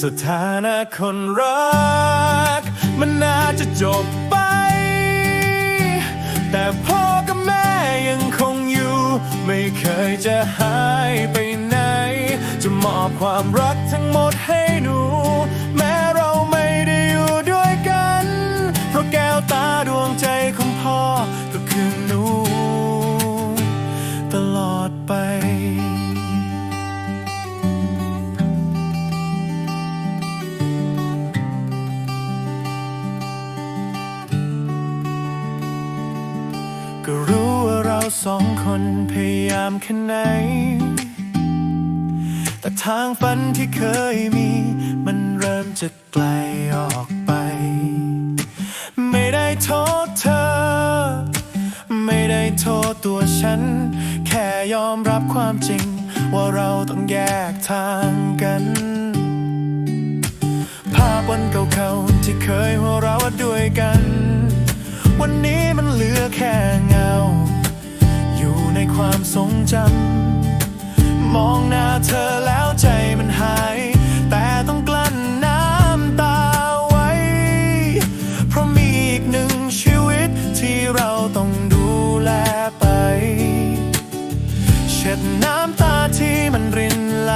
สถานะคนรัก มันน่าจะจบไป แต่พ่อกับแม่ยังคงอยู่ ไม่เคยจะหายไปไหน จะมอบความรักทั้งหมดให้ สองคนพยายามแค่ไหน แต่ทางฝันที่เคยมี มันเริ่มจะไกลออกไป ไม่ได้โทษเธอ ไม่ได้โทษตัวฉัน แค่ยอมรับความจริง ว่าเราต้องแยกทางกัน ภาพวันเก่าๆที่เคยหัวเราะด้วยกัน วันนี้มันเหลือแค่ง ความทรงจำ มองหน้าเธอแล้วใจมันหาย แต่ต้องกลั้นน้ำตาไว้ เพราะมีอีกหนึ่งชีวิตที่เราต้องดูแลไป เช็ดน้ำตาที่มันรินไหล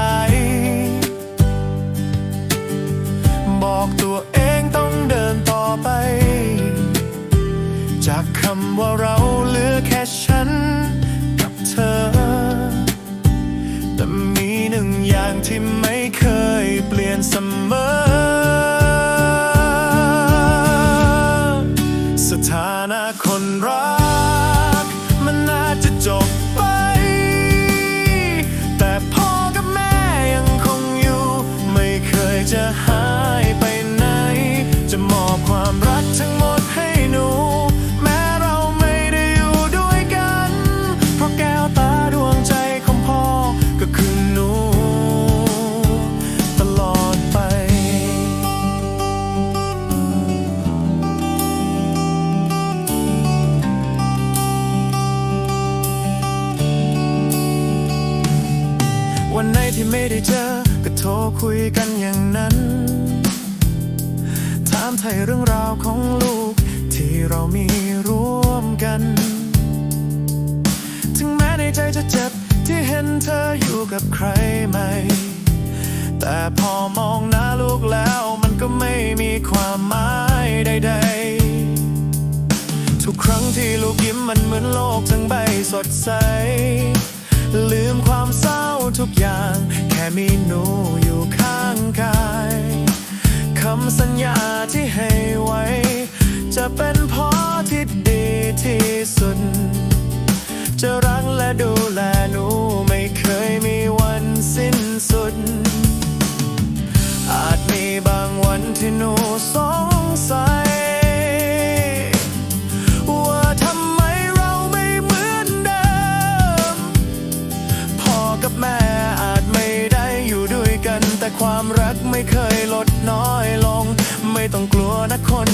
บอกตัวเองต้องเดินต่อไป จากคำว่าเราเหลือแค่ฉัน อย่างที่ไม่เคยเปลี่ยนเสมอ ที่ไม่ได้เจอ ก็โทรคุยกันอย่างนั้น ถามไทยเรื่องราวของลูกที่เรามีร่วมกัน ถึงแม้ในใจจะเจ็บที่เห็นเธออยู่กับใครใหม่ แต่พอมองหน้าลูกแล้วมันก็ไม่มีความหมายใดๆ ทุกครั้งที่ลูกยิ้มมันเหมือนโลกทั้งใบสดใส ลืมความเศร้าทุกอย่าง แค่มีหนูอยู่ข้างกายคำสัญญาที่ให้ไว้ จะเป็นพอที่ดีที่สุด จะรักและดูแลหนูไม่เคยมีวันสิ้นสุด อาจมีบางวันที่หนู ไม่เคยลดน้อยลง ไม่ต้องกลัวนะคน